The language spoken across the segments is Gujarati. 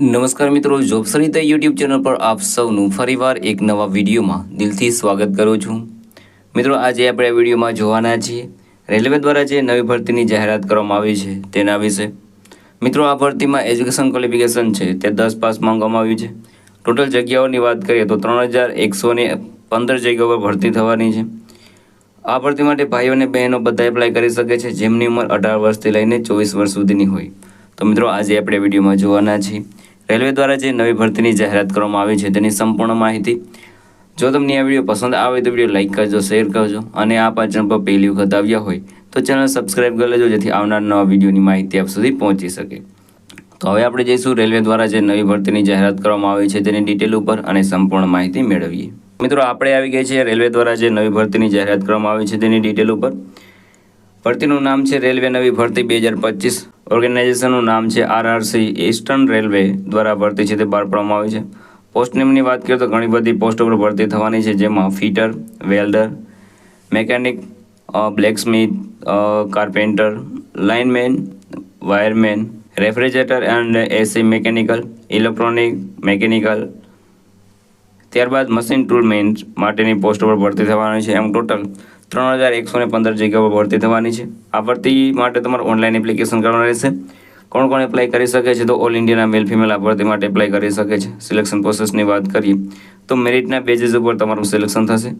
નમસ્કાર મિત્રો, જોબ સરિતા યુટ્યુબ ચેનલ પર આપ સૌનું ફરીવાર એક નવા વિડીયોમાં દિલથી સ્વાગત કરું છું. મિત્રો, આજે આપણે આ વિડીયોમાં જોવાના છીએ, રેલવે દ્વારા જે નવી ભરતીની જાહેરાત કરવામાં આવી છે, તેના વિશે. મિત્રો, આ ભરતીમાં એજ્યુકેશન ક્વોલિફિકેશન છે, તે દસ પાસ માંગવામાં આવ્યું છે. ટોટલ જગ્યાઓની વાત કરીએ તો ત્રણ હજાર એકસો પંદર જગ્યાઓ પર ભરતી થવાની છે. આ ભરતી માટે ભાઈઓ અને બહેનો બધા એપ્લાય કરી શકે છે, જેમની ઉંમર અઢાર વર્ષથી લઈને ચોવીસ વર્ષ સુધીની હોય. તો મિત્રો, આજે આપણે વિડીયોમાં જોવાના છીએ. રેલવે દ્વારા જે નવી ભરતીની જાહેરાત કરવામાં આવી છે તેની સંપૂર્ણ માહિતી જો તમને આ વીડિયો પસંદ આવે તો વીડિયો લાઇક કરજો, શેર કરજો અને આ પાચન પર પહેલી વખત આવ્યા હોય તો ચેનલ સબસ્ક્રાઇબ કરી લેજો જેથી આવનાર નવા વિડીયોની માહિતી આપ સુધી પહોંચી શકે. તો હવે આપણે જઈશું રેલવે દ્વારા જે નવી ભરતીની જાહેરાત કરવામાં આવી છે તેની ડિટેલ ઉપર અને સંપૂર્ણ માહિતી મેળવીએ. મિત્રો, આપણે આવી ગઈ છે રેલવે દ્વારા જે નવી ભરતીની જાહેરાત કરવામાં આવી છે તેની ડિટેલ ઉપર. ભરતીનું નામ છે રેલવે નવી ભરતી બે હજાર પચીસ. ઓર્ગેનાઇઝેશનનું નામ છે આરઆરસી ઈસ્ટર્ન રેલવે દ્વારા ભરતી છે તે બહાર પાડવામાં આવી છે. પોસ્ટ નેમની વાત કરીએ તો ઘણી બધી પોસ્ટ ઉપર ભરતી થવાની છે, જેમાં fitter, welder mechanic blacksmith carpenter lineman wireman refrigerator and AC mechanical electronic mechanical ત્યારબાદ મશીન ટૂલ મેન માટેની પોસ્ટ પર ભરતી થવાની છે. એમ ટોટલ ત્રણ હજાર એકસો પંદર જગ્યાઓ પર ભરતી થવાની છે. આ ભરતી માટે તમારે ઓનલાઈન એપ્લિકેશન કરવાનું રહેશે. કોણ કોણ એપ્લાય કરી શકે છે તો ઓલ ઇન્ડિયાના મેલ ફિમેલ આ માટે એપ્લાય કરી શકે છે. સિલેક્શન પ્રોસેસની વાત કરીએ તો મેરિટના બેઝિસ ઉપર તમારું સિલેક્શન થશે.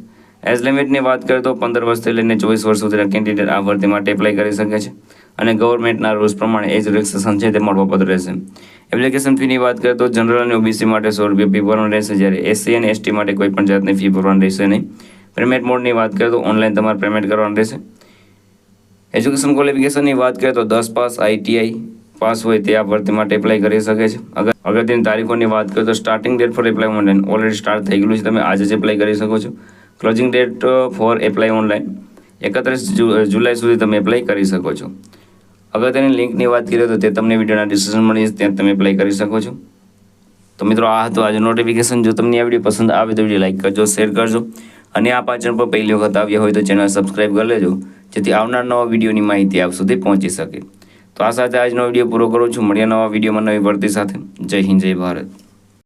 એઝ લિમિટની વાત કરીએ તો પંદર વર્ષથી લઈને ચોવીસ વર્ષ સુધીના કેન્ડિડેટ આ ભરતી માટે એપ્લાય કરી શકે છે. અને ગવર્મેન્ટના રૂલ્સ પ્રમાણે એજ રિલેક્સેશન છે તે મળવાપત્ર રહેશે. એપ્લિકેશન ફીની વાત કરીએ તો જનરલ અને ઓબીસી માટે સો રૂપિયા ફી ભરવાની રહેશે. જ્યારે એસસી અને એસટી માટે કોઈ પણ જાતની ફી ભરવાની રહેશે નહીં. પેમેન્ટ મોડની વાત કરીએ તો ઓનલાઈન તમારે પેમેન્ટ કરવાનું રહેશે. એજ્યુકેશન ક્વોલિફિકેશનની વાત કરીએ તો દસ પાસ આઈટીઆઈ પાસ હોય તે આ ભરતી માટે એપ્લાય કરી શકે છે. અગર અગત્યની તારીખોની વાત કરીએ તો starting date for apply online already start થઈ ગયેલું છે. તમે આજે જ એપ્લાય કરી શકો છો. Closing date for apply online એકત્રીસ જુલાઈ સુધી તમે એપ્લાય કરી શકો છો. અગત્યની લિંકની વાત કરીએ તો તે તમને વિડીયોના ડિસ્ક્રિપ્શન મળી ત્યાં તમે એપ્લાય કરી શકો છો. તો મિત્રો, આ હતું આજે નોટિફિકેશન જો તમને આ વીડિયો પસંદ આવે તો વીડિયો લાઇક કરજો શેર કરજો. અને આ પાચન પર પહેલી વખત આવ્યા હોય તો ચેનલ સબસ્ક્રાઈબ કરી લેજો, જેથી આવનાર નવા વિડીયોની માહિતી આપ સુધી પહોંચી શકે. તો આ સાથે આજનો વીડિયો પૂરો કરું છું. મળ્યા નવા વિડીયોમાં નવી ભરતી સાથે. જય હિન્દ, જય ભારત.